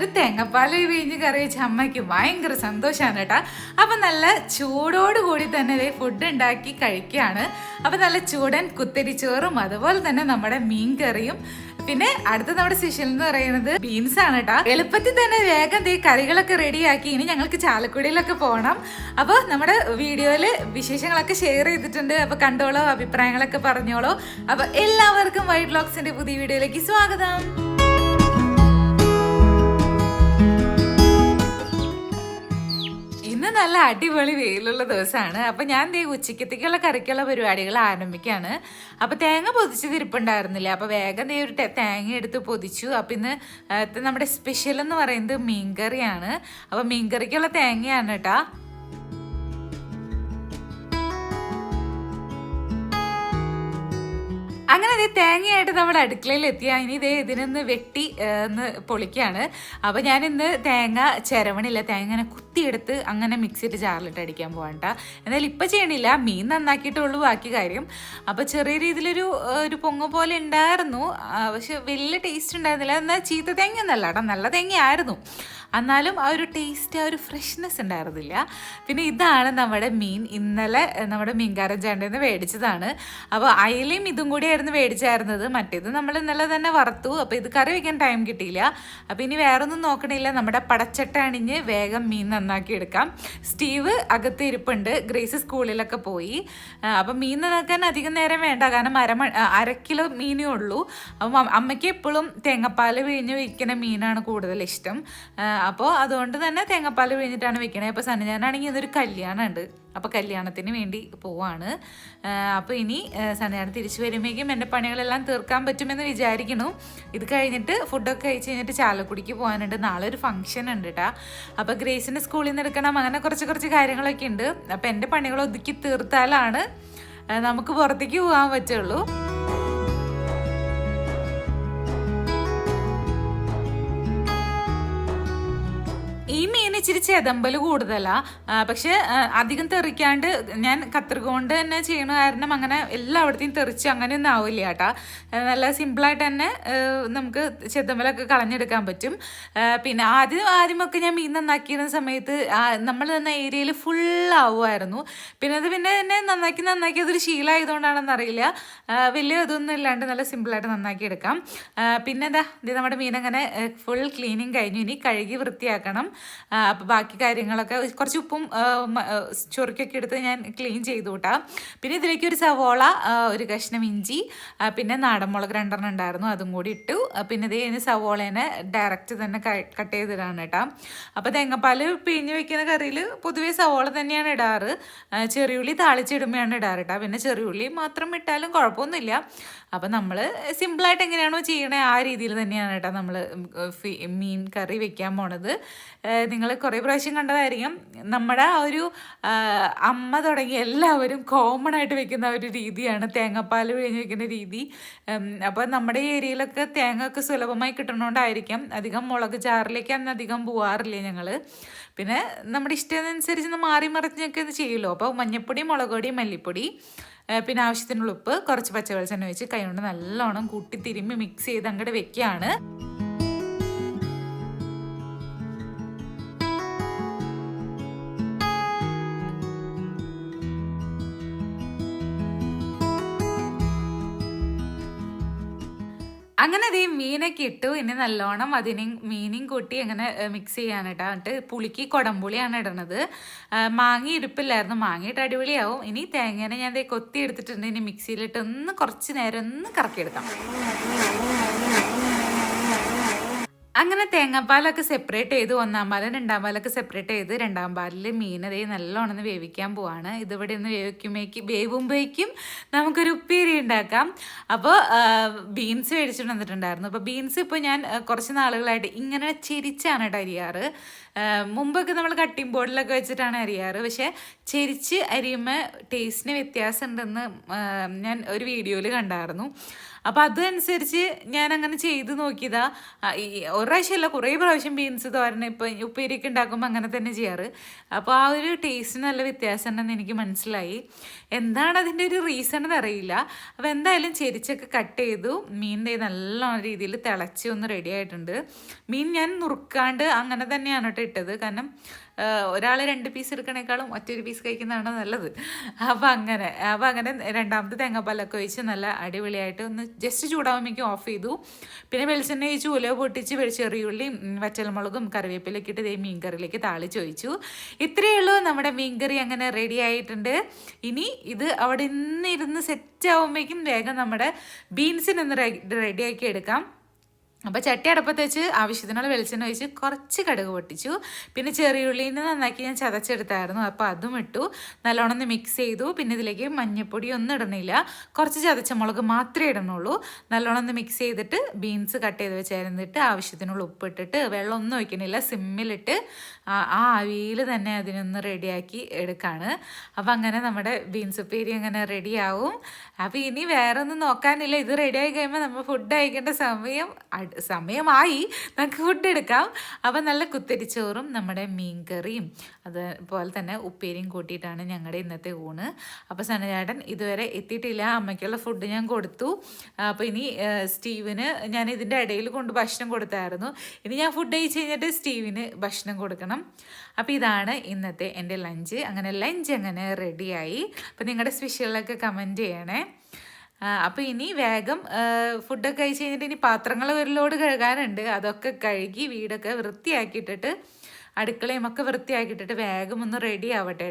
നല്ലൊരു തേങ്ങാപ്പാൽ പിഴിഞ്ഞ് കറി വെച്ച അമ്മയ്ക്ക് ഭയങ്കര സന്തോഷമാണ് കേട്ടാ. അപ്പം നല്ല ചൂടോട് കൂടി തന്നെ ഇതേ ഫുഡ് ഉണ്ടാക്കി കഴിക്കുകയാണ്. അപ്പം നല്ല ചൂടൻ കുത്തരിച്ചോറും അതുപോലെ തന്നെ നമ്മുടെ മീൻ കറിയും. പിന്നെ അടുത്ത നമ്മുടെ സ്പെഷ്യൽ എന്ന് പറയുന്നത് ബീൻസ് ആണ് കേട്ടോ. എളുപ്പത്തിൽ തന്നെ വേഗം ദേ കറികളൊക്കെ റെഡിയാക്കി ഇനി ഞങ്ങൾക്ക് ചാലക്കുടിയിലൊക്കെ പോകണം അപ്പോൾ നമ്മുടെ വീഡിയോയിൽ വിശേഷങ്ങളൊക്കെ ഷെയർ ചെയ്തിട്ടുണ്ട്. അപ്പോൾ കണ്ടോളോ അഭിപ്രായങ്ങളൊക്കെ പറഞ്ഞോളോ. അപ്പോൾ എല്ലാവർക്കും വൈറ്റ് ബ്ലോഗ്സിന്റെ പുതിയ വീഡിയോയിലേക്ക് സ്വാഗതം. നല്ല അടിപൊളി വെയിലുള്ള ദിവസമാണ്. അപ്പം ഞാൻ ദേ ഉച്ചക്കത്തേക്കുള്ള കറിക്കുള്ള പരിപാടികൾ ആരംഭിക്കുകയാണ് അപ്പോൾ തേങ്ങ പൊതിച്ചത് ഇരിപ്പുണ്ടായിരുന്നില്ല. അപ്പോൾ വേഗം ദേ ഒരു തേങ്ങ എടുത്ത് പൊതിച്ചു. അപ്പം ഇന്ന് നമ്മുടെ സ്പെഷ്യൽ എന്ന് പറയുന്നത് മീൻകറിയാണ്. അപ്പോൾ മീൻകറിക്കുള്ള തേങ്ങയാണ് കേട്ടാ. അങ്ങനെ ദേ തേങ്ങയായിട്ട് നമ്മുടെ അടുക്കളയിൽ എത്തിയ. ഇനി ഇതേ ഇതിനൊന്ന് വെട്ടി ഒന്ന് പൊളിക്കുകയാണ് അപ്പോൾ ഞാൻ ഇന്ന് തേങ്ങ ചിരവണില്ല. തേങ്ങ ഇങ്ങനെ കുത്തിയെടുത്ത് അങ്ങനെ മിക്സിയിട്ട് ജാറിലിട്ട് അടിക്കാൻ പോകണ്ട എന്നാൽ ഇപ്പം ചെയ്യണില്ല. മീൻ നന്നാക്കിയിട്ടുള്ളൂ ബാക്കി കാര്യം. അപ്പോൾ ചെറിയ രീതിയിലൊരു ഒരു പൊങ്ങ പോലെ ഉണ്ടായിരുന്നു. പക്ഷെ വലിയ ടേസ്റ്റ് ഉണ്ടായിരുന്നില്ല. എന്നാൽ ചീത്ത തേങ്ങ ഒന്നല്ല കേട്ടോ നല്ല തേങ്ങയായിരുന്നു. എന്നാലും ആ ഒരു ടേസ്റ്റ് ആ ഒരു ഫ്രഷ്നെസ് ഉണ്ടായിരുന്നില്ല. പിന്നെ ഇതാണ് നമ്മുടെ മീൻ. ഇന്നലെ നമ്മുടെ മീൻകാരൻ ചാണ്ടിൽ നിന്ന് മേടിച്ചതാണ്. അപ്പോൾ അയിലയും ഇതും കൂടിയായിരുന്നു മേടിച്ചായിരുന്നത്. മറ്റേത് നമ്മൾ ഇന്നലെ തന്നെ വറുത്തു. അപ്പോൾ ഇത് കറി വയ്ക്കാൻ ടൈം കിട്ടിയില്ല. അപ്പോൾ ഇനി വേറെ ഒന്നും നോക്കണില്ല. നമ്മുടെ പടച്ചട്ട അണിഞ്ഞ് വേഗം മീൻ നന്നാക്കി എടുക്കാം. സ്റ്റീവ് അകത്ത് ഇരിപ്പുണ്ട്. ഗ്രേസ് സ്കൂളിലൊക്കെ പോയി. അപ്പം മീൻ നന്നാക്കാൻ അധികം നേരം വേണ്ട. കാരണം അരമ അര കിലോ മീനേ ഉള്ളൂ. അപ്പം അമ്മയ്ക്ക് എപ്പോഴും തേങ്ങാപ്പാൽ പിഴിഞ്ഞ് വിൽക്കുന്ന മീനാണ് കൂടുതൽ ഇഷ്ടം. അപ്പോൾ അതുകൊണ്ട് തന്നെ തേങ്ങാപ്പാൽ പിഴിഞ്ഞിട്ടാണ് വെക്കണത് അപ്പോൾ സന്നിധാനാണെങ്കിൽ ഇതൊരു കല്യാണം ഉണ്ട് അപ്പോൾ കല്യാണത്തിന് വേണ്ടി പോവാണ്. അപ്പോൾ ഇനി സന്നിധാനം തിരിച്ചു വരുമ്പോഴേക്കും എന്റെ പണികളെല്ലാം തീർക്കാൻ പറ്റുമെന്ന് വിചാരിക്കുന്നു. ഇത് കഴിഞ്ഞിട്ട് ഫുഡൊക്കെ കഴിച്ച് കഴിഞ്ഞിട്ട് ചാലക്കുടിക്ക് പോകാനുണ്ട്. നാളെ ഒരു ഫംഗ്ഷൻ ഉണ്ട് കേട്ടോ അപ്പോൾ ഗ്രേസിന്റെ സ്കൂളിൽ നിന്ന് എടുക്കണം. അങ്ങനെ കുറച്ച് കുറച്ച് കാര്യങ്ങളൊക്കെ ഉണ്ട്. അപ്പോൾ എന്റെ പണികൾ ഒതുക്കി തീർത്താലാണ് നമുക്ക് പുറത്തേക്ക് പോകാൻ പറ്റുള്ളൂ. ഇച്ചിരി ചെതമ്പൽ കൂടുതലാ. ആ, പക്ഷെ അധികം തെറിക്കാണ്ട് ഞാൻ കത്രിക കൊണ്ട് തന്നെ ചെയ്യണ കാരണം അങ്ങനെ എല്ലായിടത്തെയും തെറിച്ച് അങ്ങനെയൊന്നും ആവില്ല കേട്ടാ. നല്ല സിമ്പിളായിട്ട് തന്നെ നമുക്ക് ചെതമ്പലൊക്കെ കളഞ്ഞെടുക്കാൻ പറ്റും. പിന്നെ ആദ്യം ആദ്യമൊക്കെ ഞാൻ മീൻ നന്നാക്കിയിരുന്ന സമയത്ത് നമ്മൾ തന്ന ഏരിയയിൽ ഫുൾ ആവുമായിരുന്നു. പിന്നെ അത് പിന്നെ തന്നെ നന്നാക്കി നന്നാക്കി അതൊരു ശീലമായതുകൊണ്ടാണെന്ന് അറിയില്ല. വലിയ ഇതൊന്നും ഇല്ലാണ്ട് നല്ല സിമ്പിളായിട്ട് നന്നാക്കി എടുക്കാം പിന്നെന്താ ഇത് നമ്മുടെ മീൻ അങ്ങനെ ഫുൾ ക്ലീനിങ് കഴിഞ്ഞു. ഇനി കഴുകി വൃത്തിയാക്കണം. അപ്പോൾ ബാക്കി കാര്യങ്ങളൊക്കെ കുറച്ച് ഉപ്പും ചൊറുക്കൊക്കെ എടുത്ത് ഞാൻ ക്ലീൻ ചെയ്തു കൂട്ടാം പിന്നെ ഇതിലേക്ക് ഒരു സവോള ഒരു കഷ്ണം ഇഞ്ചി പിന്നെ നാടൻ മുളക് രണ്ടെണ്ണം ഉണ്ടായിരുന്നു അതും കൂടി ഇട്ടു. പിന്നെ ഇത് കഴിഞ്ഞ് സവോളേനെ ഡയറക്റ്റ് തന്നെ കട്ട് ചെയ്തിടാണ് കേട്ടോ അപ്പോൾ തേങ്ങാപ്പാൽ പിഴിഞ്ഞ് വെക്കുന്ന കറിയിൽ പൊതുവേ സവോള തന്നെയാണ് ഇടാറ്. ചെറിയുള്ളി താളിച്ചിടുമ്പോഴാണ് ഇടാറ് കേട്ടോ പിന്നെ ചെറിയുള്ളി മാത്രം ഇട്ടാലും കുഴപ്പമൊന്നുമില്ല. അപ്പം നമ്മൾ സിമ്പിളായിട്ട് എങ്ങനെയാണോ ചെയ്യണേ ആ രീതിയിൽ തന്നെയാണ് കേട്ടോ നമ്മൾ മീൻ കറി വെക്കാൻ പോണത്. നിങ്ങൾ കുറേ പ്രാവശ്യം കണ്ടതായിരിക്കും. നമ്മുടെ ആ ഒരു അമ്മ തുടങ്ങി എല്ലാവരും കോമൺ ആയിട്ട് വെക്കുന്ന ഒരു രീതിയാണ് തേങ്ങാപ്പാൽ പിഴിഞ്ഞ് വെക്കുന്ന രീതി. അപ്പോൾ നമ്മുടെ ഏരിയയിലൊക്കെ തേങ്ങ ഒക്കെ സുലഭമായി കിട്ടണോണ്ടായിരിക്കാം. അധികം മുളക് ചാറിലേക്ക് അന്ന് അധികം പോവാറില്ല ഞങ്ങൾ പിന്നെ നമ്മുടെ ഇഷ്ടത്തിനനുസരിച്ച് ഒന്ന് മാറി മറിഞ്ഞൊക്കെ ഇത് ചെയ്യുമല്ലോ അപ്പോൾ മഞ്ഞപ്പൊടി മുളക് പൊടി മല്ലിപ്പൊടി പിന്നെ ആവശ്യത്തിനുള്ള ഉപ്പ് കുറച്ച് പച്ചവെളിച്ചെണ്ണ വെച്ച് കൈ കൊണ്ട് നല്ലോണം കൂട്ടി തിരുമ്മി മിക്സ് ചെയ്ത് അങ്ങോട്ട് വെക്കുകയാണ് അങ്ങനെ അതേ മീനൊക്കെ ഇട്ടു. ഇനി നല്ലോണം അതിന് മീനും കൂട്ടി അങ്ങനെ മിക്സ് ചെയ്യാൻ കേട്ടോ എന്നിട്ട് പുളിക്ക് കുടംപുളിയാണ് ഇടണത്. മാങ്ങ ഇരിപ്പില്ലായിരുന്നു. മാങ്ങയിട്ട് അടിപൊളിയാവും. ഇനി തേങ്ങേനെ ഞാൻ ദേ കൊത്തി എടുത്തിട്ടുണ്ട്. ഇനി മിക്സിയിലിട്ട് ഒന്ന് കുറച്ച് നേരം ഒന്ന് കറക്കിയെടുക്കാം. അങ്ങനെ തേങ്ങാപ്പാലൊക്കെ സെപ്പറേറ്റ് ചെയ്ത് ഒന്നാം പാലും രണ്ടാം പാലൊക്കെ സെപ്പറേറ്റ് ചെയ്ത് രണ്ടാം പാലിൽ മീൻ നല്ലോണമെന്ന് വേവിക്കാൻ പോവാണ്. ഇതിവിടെ ഒന്ന് വേവിക്കുമ്പോഴേക്കും വേവുമ്പോഴേക്കും നമുക്കൊരു ഉപ്പേരി ഉണ്ടാക്കാം. അപ്പോൾ ബീൻസ് മേടിച്ചിട്ട് വന്നിട്ടുണ്ടായിരുന്നു. അപ്പോൾ ബീൻസ് ഇപ്പോൾ ഞാൻ കുറച്ച് നാളുകളായിട്ട് ഇങ്ങനെ ചെരിച്ചാണ് കേട്ടോ അരിയാറ്. മുമ്പൊക്കെ നമ്മൾ കട്ടിംഗ് ബോർഡിലൊക്കെ വെച്ചിട്ടാണ് അരിയാറ്. പക്ഷേ ചെരിച്ച് അരിയുമ്പോൾ ടേസ്റ്റിന് വ്യത്യാസം ഉണ്ടെന്ന് ഞാൻ ഒരു വീഡിയോയിൽ കണ്ടായിരുന്നു. അപ്പോൾ അതനുസരിച്ച് ഞാൻ അങ്ങനെ ചെയ്ത് നോക്കിയതാ. ഈ ഒരു പ്രാവശ്യമല്ല കുറേ പ്രാവശ്യം ബീൻസ് തോരൻ ഇപ്പം ഉപ്പേരിയൊക്കെ ഉണ്ടാക്കുമ്പോൾ അങ്ങനെ തന്നെ ചെയ്യാറ്. അപ്പോൾ ആ ഒരു ടേസ്റ്റ് നല്ല വ്യത്യാസം ഉണ്ടെന്ന് എനിക്ക് മനസ്സിലായി. എന്താണ് അതിന്റെ ഒരു റീസൺ എന്ന് അറിയില്ല. അപ്പോൾ എന്തായാലും ചെരിച്ചൊക്കെ കട്ട് ചെയ്തു. മീനിന്റെ നല്ല രീതിയിൽ തിളച്ച് ഒന്ന് റെഡി ആയിട്ടുണ്ട്. മീൻ ഞാൻ നുറുക്കാണ്ട് അങ്ങനെ തന്നെയാണ് കേട്ടോ ഇട്ടത്. കാരണം ഒരാൾ രണ്ട് പീസ് എടുക്കണേക്കാളും ഒറ്റൊരു പീസ് കഴിക്കുന്നതാണ് നല്ലത്. അപ്പം അങ്ങനെ അപ്പം അങ്ങനെ രണ്ടാമത്തെ തേങ്ങാപ്പാലൊക്കെ ഒഴിച്ച് നല്ല അടിപൊളിയായിട്ട് ഒന്ന് ജസ്റ്റ് ചൂടാവുമ്പോഴേക്കും ഓഫ് ചെയ്തു. പിന്നെ വെളിച്ചെണ്ണ ഒഴിച്ച് ഉല പൊട്ടിച്ച് വെളിച്ചെറിയുള്ളിയും വറ്റൽമുളകും കറിവേപ്പിലൊക്കെ ഇട്ട് ഇതേ മീൻ കറിയിലേക്ക് താളിച്ച് ഒഴിച്ചു. ഇത്രയേ ഉള്ളൂ നമ്മുടെ മീൻ കറി അങ്ങനെ റെഡി ആയിട്ടുണ്ട്. ഇനി ഇത് അവിടെ നിന്ന് ഇരുന്ന് സെറ്റ് ആവുമ്പോഴേക്കും വേഗം നമ്മുടെ ബീൻസിനൊന്ന് റെഡിയാക്കി എടുക്കാം. അപ്പോൾ ചട്ടി അടപ്പത്ത് വെച്ച് ആവശ്യത്തിനുള്ള വെളിച്ചെണ്ണ ഒഴിച്ച് കുറച്ച് കടുക് പൊട്ടിച്ചു. പിന്നെ ചെറിയുള്ളീനെ നന്നാക്കി ഞാൻ ചതച്ചെടുത്തായിരുന്നു. അപ്പോൾ അതും ഇട്ടു. നല്ലോണം മിക്സ് ചെയ്തു. പിന്നെ ഇതിലേക്ക് മഞ്ഞൾപ്പൊടി ഒന്നും ഇടണില്ല. കുറച്ച് ചതച്ച മുളക് മാത്രമേ ഇടണുള്ളൂ. നല്ലോണം ഒന്ന് മിക്സ് ചെയ്തിട്ട് ബീൻസ് കട്ട് ചെയ്ത് വെച്ചായിരുന്നിട്ട് ആവശ്യത്തിനുള്ള ഉപ്പ് ഇട്ടിട്ട് വെള്ളം ഒന്നും ഒഴിക്കണില്ല. സിമ്മിലിട്ട് ആ ആവിയിൽ തന്നെ അതിനൊന്ന് റെഡിയാക്കി എടുക്കാണ്. അപ്പോൾ അങ്ങനെ നമ്മുടെ ബീൻസ് ഉപ്പേരി അങ്ങനെ റെഡിയാവും അപ്പോൾ ഇനി വേറെ ഒന്നും നോക്കാനില്ല. ഇത് റെഡിയായി കഴിയുമ്പോൾ നമ്മൾ ഫുഡ് കഴിക്കേണ്ട സമയം അട്- സമയമായി. നമുക്ക് ഫുഡ് എടുക്കാം. അപ്പം നല്ല കുത്തരിച്ചോറും നമ്മുടെ മീൻകറിയും. അതുപോലെ തന്നെ ഉപ്പേരിയും കൂട്ടിയിട്ടാണ് ഞങ്ങളുടെ ഇന്നത്തെ ഊണ്. അപ്പോൾ സനചേട്ടൻ ഇതുവരെ എത്തിയിട്ടില്ല. അമ്മയ്ക്കുള്ള ഫുഡ് ഞാൻ കൊടുത്തു. അപ്പോൾ ഇനി സ്റ്റീവിന് ഞാൻ ഇതിന്റെ ഇടയിൽ കൊണ്ട് ഭക്ഷണം കൊടുത്തായിരുന്നു. ഇനി ഞാൻ ഫുഡ് കഴിച്ച് കഴിഞ്ഞിട്ട് സ്റ്റീവിന് ഭക്ഷണം കൊടുക്കണം. അപ്പോൾ ഇതാണ് ഇന്നത്തെ എന്റെ ലഞ്ച് അങ്ങനെ ലഞ്ച് അങ്ങനെ റെഡിയായി അപ്പോൾ നിങ്ങളുടെ സ്പെഷ്യലൊക്കെ കമന്റ് ചെയ്യണേ. അപ്പോൾ ഇനി വേഗം ഫുഡൊക്കെ കഴിച്ച് കഴിഞ്ഞിട്ട് ഇനി പാത്രങ്ങൾ ഒരുലോട് കഴുകാനുണ്ട്. അതൊക്കെ കഴുകി വീടൊക്കെ വൃത്തിയാക്കിയിട്ടിട്ട് അടുക്കളയും ഒക്കെ വൃത്തിയാക്കിയിട്ടിട്ട് വേഗം ഒന്ന് റെഡി ആവട്ടെ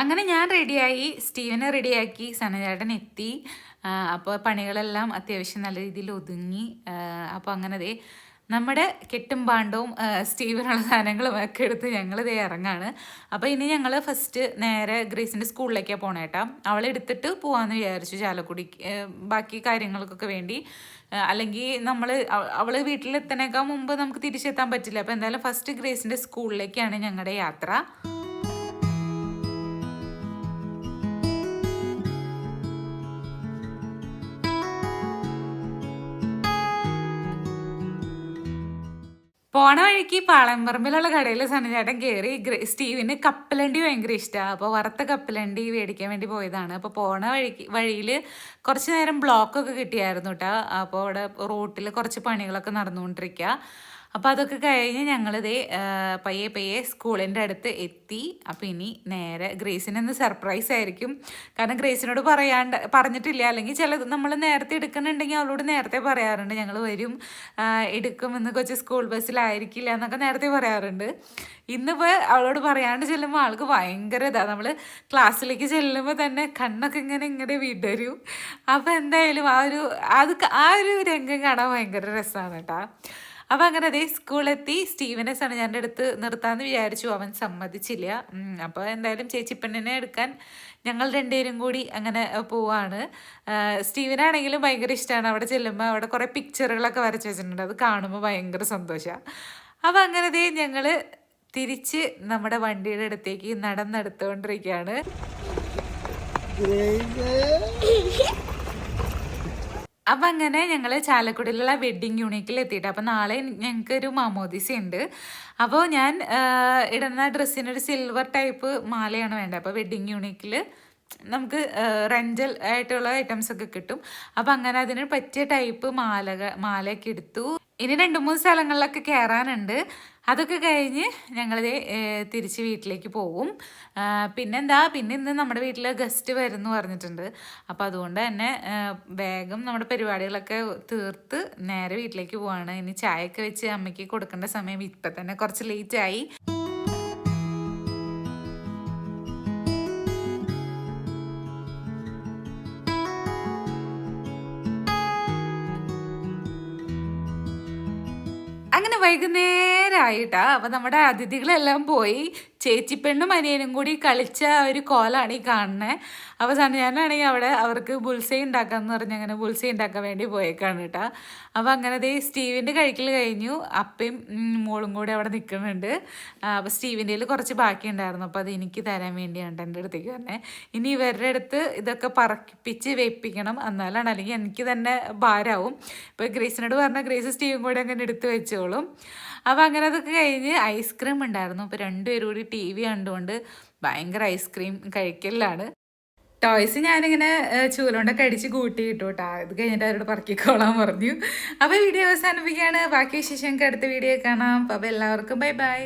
അങ്ങനെ ഞാൻ റെഡിയായി സ്റ്റീവനെ റെഡിയാക്കി സനചേട്ടൻ എത്തി. അപ്പോൾ പണികളെല്ലാം അത്യാവശ്യം നല്ല രീതിയിൽ ഒതുങ്ങി. അപ്പോൾ അങ്ങനെ നമ്മുടെ കെട്ടും പാണ്ടവും സ്റ്റീവനുള്ള സാധനങ്ങളും ഒക്കെ എടുത്ത് ഞങ്ങൾ ഇതേ ഇറങ്ങാണ്. അപ്പോൾ ഇനി ഞങ്ങൾ ഫസ്റ്റ് നേരെ ഗ്രേസിന്റെ സ്കൂളിലേക്കാണ് പോണേട്ടാ അവളെ എടുത്തിട്ട് പോകാമെന്ന് വിചാരിച്ചു ചാലക്കുടി ബാക്കി കാര്യങ്ങൾക്കൊക്കെ വേണ്ടി. അല്ലെങ്കിൽ നമ്മൾ അവൾ വീട്ടിലെത്തണേക്കാൾ മുമ്പ് നമുക്ക് തിരിച്ചെത്താൻ പറ്റില്ല. അപ്പോൾ എന്തായാലും ഫസ്റ്റ് ഗ്രേസിന്റെ സ്കൂളിലേക്കാണ് ഞങ്ങളുടെ യാത്ര. പോണ വഴിക്ക് പാളയംപറമ്പിലുള്ള കടയിൽ സനചേട്ടൻ കയറി സ്റ്റീവിന് കപ്പലണ്ടി ഭയങ്കര ഇഷ്ടമാണ് അപ്പോൾ വറുത്ത കപ്പലണ്ടി മേടിക്കാൻ വേണ്ടി പോയതാണ്. അപ്പോൾ പോണ വഴിക്ക് വഴിയിൽ കുറച്ച് നേരം ബ്ലോക്കൊക്കെ കിട്ടിയായിരുന്നു കേട്ടോ അപ്പോൾ അവിടെ റോട്ടിൽ കുറച്ച് പണികളൊക്കെ നടന്നുകൊണ്ടിരിക്കുക അപ്പോൾ അതൊക്കെ കഴിഞ്ഞ് ഞങ്ങളിതേ പയ്യെ പയ്യെ സ്കൂളിന്റെ അടുത്ത് എത്തി. അപ്പോൾ ഇനി നേരെ ഗ്രേസിനൊന്ന് സർപ്രൈസ് ആയിരിക്കും. കാരണം ഗ്രേസിനോട് പറയാണ്ട് പറഞ്ഞിട്ടില്ല. അല്ലെങ്കിൽ ചിലത് നമ്മൾ നേരത്തെ എടുക്കുന്നുണ്ടെങ്കിൽ അവളോട് നേരത്തെ പറയാറുണ്ട്. ഞങ്ങൾ വരും എടുക്കുമെന്ന് കൊച്ചു സ്കൂൾ ബസ്സിലായിരിക്കില്ല എന്നൊക്കെ നേരത്തെ പറയാറുണ്ട്. ഇന്നിപ്പോൾ അവളോട് പറയാണ്ട് ചെല്ലുമ്പോൾ ആൾക്ക് ഭയങ്കര ഇതാ. നമ്മൾ ക്ലാസ്സിലേക്ക് ചെല്ലുമ്പോൾ തന്നെ കണ്ണൊക്കെ ഇങ്ങനെ ഇങ്ങനെ വിടരും. അപ്പോൾ എന്തായാലും ആ ഒരു അത് ആ ഒരു രംഗം കാണാൻ ഭയങ്കര രസമാണ് കേട്ടോ. അപ്പം അങ്ങനെ അതേ സ്കൂളെത്തി സ്റ്റീവനെ ഞാൻ അടുത്ത് നിർത്താമെന്ന് വിചാരിച്ചു. അവൻ സമ്മതിച്ചില്ല. അപ്പോൾ എന്തായാലും ചേച്ചിപ്പെണ്ണിനെ എടുക്കാൻ ഞങ്ങൾ രണ്ടുപേരും കൂടി അങ്ങനെ പോവാണ്. സ്റ്റീവനാണെങ്കിലും ഭയങ്കര ഇഷ്ടമാണ് അവിടെ ചെല്ലുമ്പോൾ അവിടെ കുറേ പിക്ചറുകളൊക്കെ വരച്ച് വെച്ചിട്ടുണ്ട്. അത് കാണുമ്പോൾ ഭയങ്കര സന്തോഷമാണ് അങ്ങനെ ദേ ഞങ്ങൾ തിരിച്ച് നമ്മുടെ വണ്ടിയുടെ അടുത്തേക്ക് നടന്നെടുത്തുകൊണ്ടിരിക്കുകയാണ് അപ്പം അങ്ങനെ ഞങ്ങൾ ചാലക്കുടിയിലുള്ള വെഡ്ഡിങ് യൂണിറ്റിൽ എത്തിയിട്ട് അപ്പം നാളെ ഞങ്ങൾക്കൊരു മാമോദിസ ഉണ്ട് അപ്പോൾ ഞാൻ ഇടുന്ന ഡ്രസ്സിനൊരു സിൽവർ ടൈപ്പ് മാലയാണ് വേണ്ടത്. അപ്പോൾ വെഡ്ഡിങ് യൂണിറ്റിൽ നമുക്ക് റെന്റൽ ആയിട്ടുള്ള ഐറ്റംസ് ഒക്കെ കിട്ടും. അപ്പം അങ്ങനെ അതിന് പറ്റിയ ടൈപ്പ് മാലക മാലയൊക്കെ എടുത്തു. ഇനി രണ്ട് മൂന്ന് സ്ഥലങ്ങളിലൊക്കെ കയറാനുണ്ട് അതൊക്കെ കഴിഞ്ഞ് ഞങ്ങളിത് തിരിച്ച് വീട്ടിലേക്ക് പോകും പിന്നെന്താ പിന്നെ ഇന്ന് നമ്മുടെ വീട്ടിൽ ഗസ്റ്റ് വരുന്നു പറഞ്ഞിട്ടുണ്ട്. അപ്പോൾ അതുകൊണ്ട് തന്നെ വേഗം നമ്മുടെ പരിപാടികളൊക്കെ തീർത്ത് നേരെ വീട്ടിലേക്ക് പോവാണ്. ഇനി ചായയൊക്കെ വെച്ച് അമ്മയ്ക്ക് കൊടുക്കേണ്ട സമയം ഇപ്പം തന്നെ കുറച്ച് ലേറ്റായി. അങ്ങനെ വൈകുന്നേരം നേരം ആയിട്ടാ. അപ്പൊ നമ്മുടെ അതിഥികളെല്ലാം പോയി. ചേച്ചി ചേച്ചിപ്പെണ്ണും അനിയനും കൂടി കളിച്ച ഒരു കോലാണ് ഈ കാണുന്നത് അപ്പോൾ ഞാനാണെങ്കിൽ അവിടെ അവർക്ക് ബുൾസൈ ഉണ്ടാക്കാന്ന് പറഞ്ഞ് അങ്ങനെ ബുൾസൈ ഉണ്ടാക്കാൻ വേണ്ടി പോയേക്കാണ് കേട്ടോ. അപ്പോൾ അങ്ങനെ ദേ സ്റ്റീവിന്റെ കഴിക്കൽ കഴിഞ്ഞു. അപ്പയും മോളും കൂടി അവിടെ നിൽക്കുന്നുണ്ട് അപ്പോൾ സ്റ്റീവിന്റെ കുറച്ച് ബാക്കി ഉണ്ടായിരുന്നു. അപ്പോൾ അത് എനിക്ക് തരാൻ വേണ്ടിയാണ് എന്റെ അടുത്തേക്ക് തന്നെ ഇനി ഇവരുടെ അടുത്ത് ഇതൊക്കെ പറക്കിപ്പിച്ച് വെപ്പിക്കണം. എന്നാലാണ് അല്ലെങ്കിൽ എനിക്ക് തന്നെ ഭാരമാവും. ഇപ്പോൾ ഗ്രേസിനോട് പറഞ്ഞാൽ ഗ്രേസ് സ്റ്റീവും കൂടി അങ്ങനെ എടുത്ത് വെച്ചോളും. അപ്പോൾ അങ്ങനെ അതൊക്കെ കഴിഞ്ഞ് ഐസ്ക്രീം ഉണ്ടായിരുന്നു. അപ്പോൾ രണ്ടുപേരും കൂടി ടി വി കണ്ടുകൊണ്ട് ഭയങ്കര ഐസ്ക്രീം കഴിക്കലാണ് ടോയ്സ് ഞാനിങ്ങനെ ചൂലുകൊണ്ടൊക്കെ അടിച്ച് കൂട്ടി കിട്ടും കേട്ടോ അത് കഴിഞ്ഞിട്ട് അവരോട് പറക്കിക്കോളാൻ പറഞ്ഞു. അപ്പോൾ വീഡിയോ അവസാനിപ്പിക്കുകയാണ്. ബാക്കി വിശേഷം അടുത്ത വീഡിയോ കാണാം. അപ്പോൾ എല്ലാവർക്കും ബൈ ബൈ.